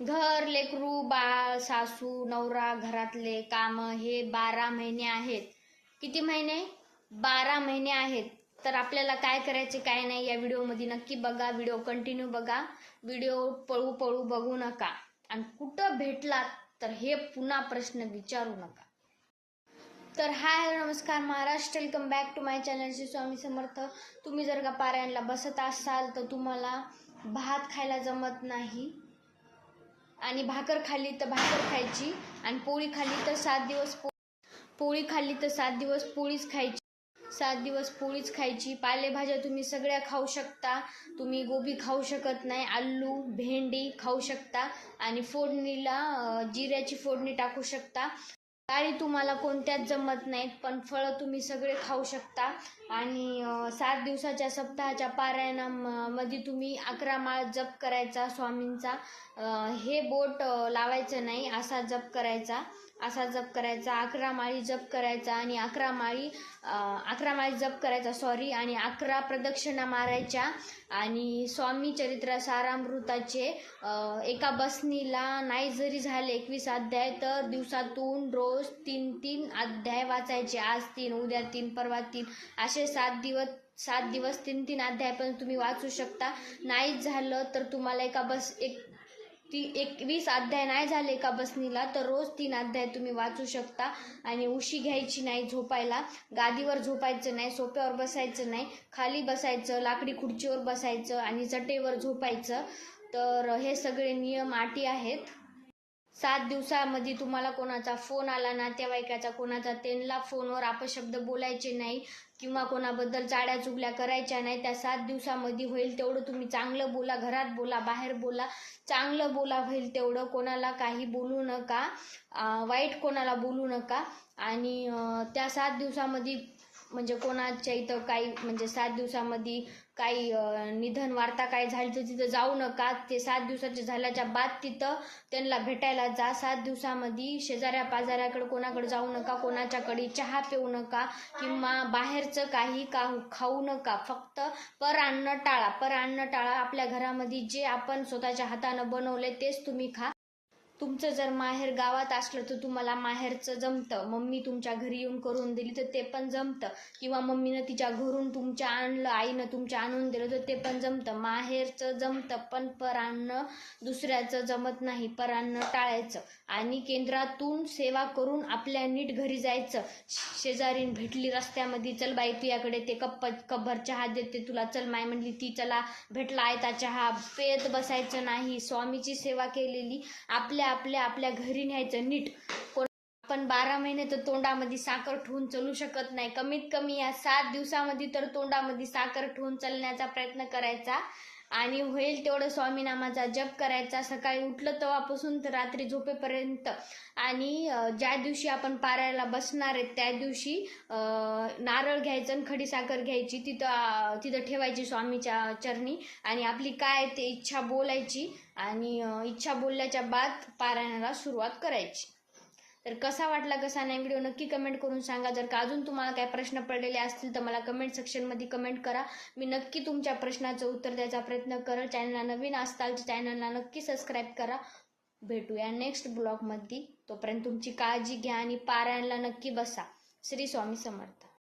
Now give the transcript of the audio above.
घर लेकरू बाळ सासू नवरा घरातले काम हे बारा महिने आहेत. किती महिने? बारा महिने आहेत. तर आपल्याला काय करायचे काय नाही या व्हिडिओमध्ये नक्की बघा. व्हिडिओ कंटिन्यू बघा. व्हिडिओ पळू पळू बघू नका. आणि कुठं भेटलात तर हे पुन्हा प्रश्न विचारू नका. तर हाय नमस्कार. Maharashtra welcome back to my channel Shri Swami Samarth. तुम्ही जर का पारायणला बसत असाल तर तुम्हाला भात खायला जमत नाही. आणि भाकर खाल्ली तर भाकर खायची आणि पोळी खाल्ली तर सात दिवस पो पोळी खाल्ली तर सात दिवस पोळीच खायची. सात दिवस पोळीच खायची. पालेभाज्या तुम्ही सगळ्या खाऊ शकता. तुम्ही गोबी खाऊ शकत नाही. आलू भेंडी खाऊ शकता. आणि फोडणीला जिऱ्याची फोडणी टाकू शकता. डाळी तुम्हाला कोणत्याच जमत नाहीत पण फळं तुम्ही सगळे खाऊ शकता. आणि सात दिवसाच्या सप्ताहाच्या पारायणामध्ये तुम्ही अकरा माळ जप करायचा स्वामींचा. हे बोट लावायचं नाही असा जप करायचा. असा जप करायचा अकरा माळी जप करायचा आणि अकरा माळी अकरा माळी जप करायचा सॉरी आणि अकरा प्रदक्षिणा मारायच्या. आणि स्वामी चरित्र सारामृताचे एका बसनीला नाही जरी झाले एकवीस अध्याय तर दिवसातून रोज तीन तीन अध्याय वाचायचे. आज तीन उद्या तीन परवा तीन. असे सात दिवस सात दिवस तीन तीन अध्याय पण तुम्ही वाचू शकता. नाहीच झालं तर तुम्हाला एका बस एक ती एकवीस अध्याय नाही झाले का बसनीला तर रोज तीन अध्याय तुम्ही वाचू शकता. आणि उशी घ्यायची नाही झोपायला गादीवर झोपायचं नाही सोप्यावर बसायचं नाही खाली बसायचं लाकडी खुर्चीवर बसायचं आणि चटेवर झोपायचं. तर हे सगळे नियम आटी आहेत. सात दिवसामध्ये तुम्हाला कोणाचा फोन आला नातेवाईकाचा कोणाचा त्यांना फोनवर अपशब्द बोलायचे नाही किंवा कोणाबद्दल चाड्या चुगल्या करायच्या नाही. त्या सात दिवसामध्ये होईल तेवढं तुम्ही चांगलं बोला घरात बोला बाहेर बोला. चांगलं बोला होईल तेवढं. कोणाला काही बोलू नका. वाईट कोणाला बोलू नका. आणि त्या सात दिवसामध्ये म्हणजे कोणाच्या इथं काही म्हणजे सात दिवसामध्ये काही निधन वार्ता काय झाली तर तिथं जाऊ नका. ते सात दिवसाचे झाल्याच्या बाद तिथं त्यांना भेटायला जा. सात दिवसामध्ये शेजाऱ्या पाजाऱ्याकडे कोणाकडे जाऊ नका कोणाच्याकडे चहा पिऊ नका किंवा बाहेरचं काही का खाऊ नका. फक्त पर अन्न टाळा पर अन्न टाळा. आपल्या घरामध्ये जे आपण स्वतःच्या हातानं बनवले तेच तुम्ही खा. तुमचं जर माहेर गावात असलं तर तुम्हाला माहेरचं जमतं. मम्मी तुमच्या घरी येऊन करून दिली तर ते पण जमतं. किंवा मम्मीनं तिच्या घरून तुमच्या आणलं आईनं तुमच्या आणून दिलं तर ते पण जमतं. माहेरचं जमतं पण परान्न दुसऱ्याचं जमत नाही. परान्न टाळायचं. आणि केंद्रातून सेवा करून आपल्या नीट घरी जायचं. शेजारीन भेटली रस्त्यामध्ये चल बाई तुझ्याकडे ते कप्प कब्बर चहा देते तुला. चल माय म्हणली ती. चला भेटला आयता चहा. पेत बसायचं नाही. स्वामीची सेवा केलेली. आपल्या आपल्या आपल्या घरी न्यायचं नीट. कोण आपण बारा महिने तर तोंडामध्ये साखर ठेवून चलू शकत नाही. कमीत कमी या सात दिवसामध्ये तर तोंडामध्ये साखर ठेवून चालण्याचा प्रयत्न करायचा. आणि होईल तेवढं स्वामीनामाचा जप करायचा. सकाळी उठलं तेव्हापासून तर रात्री झोपेपर्यंत. आणि ज्या दिवशी आपण पारायला बसणार आहेत त्या दिवशी नारळ घ्यायचं आणि खडी साखर घ्यायची. तिथं तिथं ठेवायची स्वामीच्या चरणी. आणि आपली काय ते इच्छा बोलायची आणि इच्छा बोलल्याच्या बाद पारायणाला सुरुवात करायची. तर कसा वाटला कसा नाही व्हिडिओ नक्की कमेंट करून सांगा. जर का अजून तुम्हाला काय प्रश्न पडलेले असतील तर मला कमेंट सेक्शनमध्ये कमेंट करा. मी नक्की तुमच्या प्रश्नाचं उत्तर द्यायचा प्रयत्न करेल. चॅनलला नवीन असताल तर चॅनलला नक्की सबस्क्राईब करा. भेटूया नेक्स्ट ब्लॉगमध्ये तोपर्यंत तुमची काळजी घ्या आणि पारायणला नक्की बसा. श्री स्वामी समर्थ.